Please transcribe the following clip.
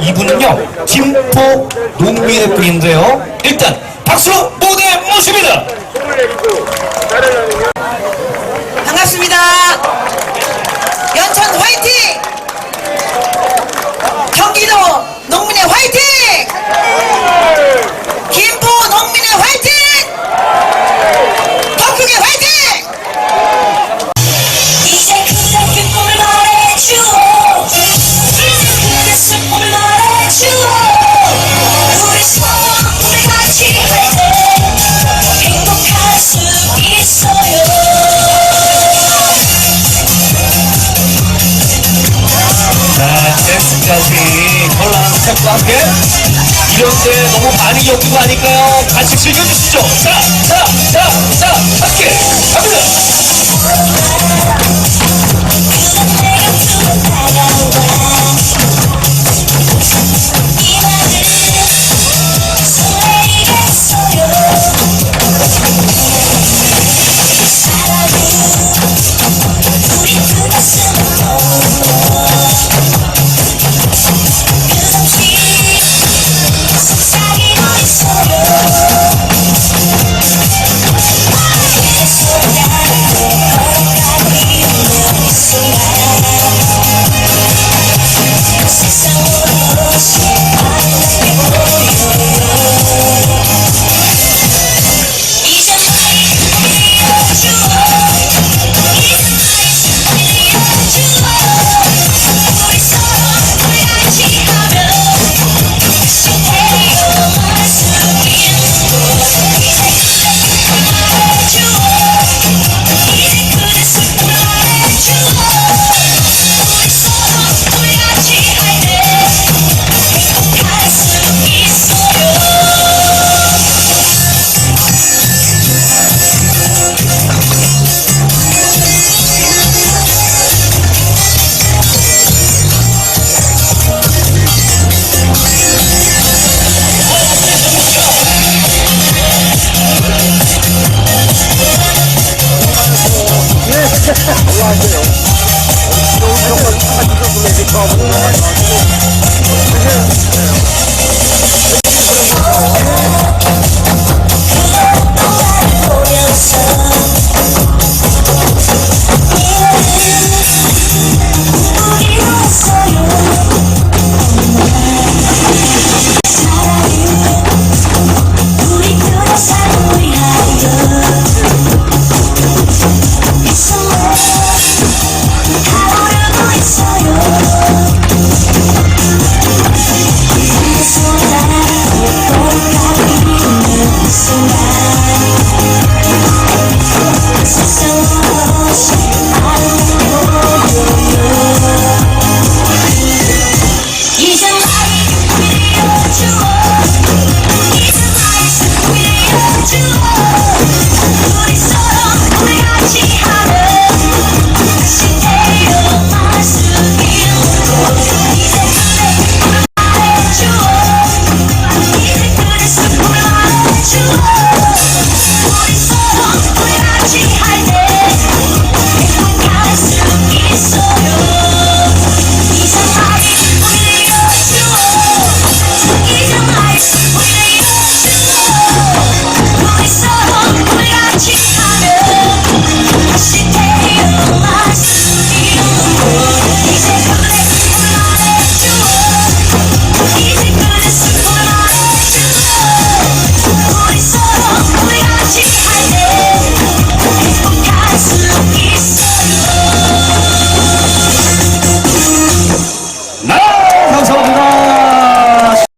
이분은요 김포 농민의 분인데요. 일단 박수 무대 모십니다. 함께. 이런 게 너무 많이 욕이고 하니까요. 같이 즐겨주시죠. 자자자자 함께. 갑니다. right there. Don't nobody touch the lady called me. tonight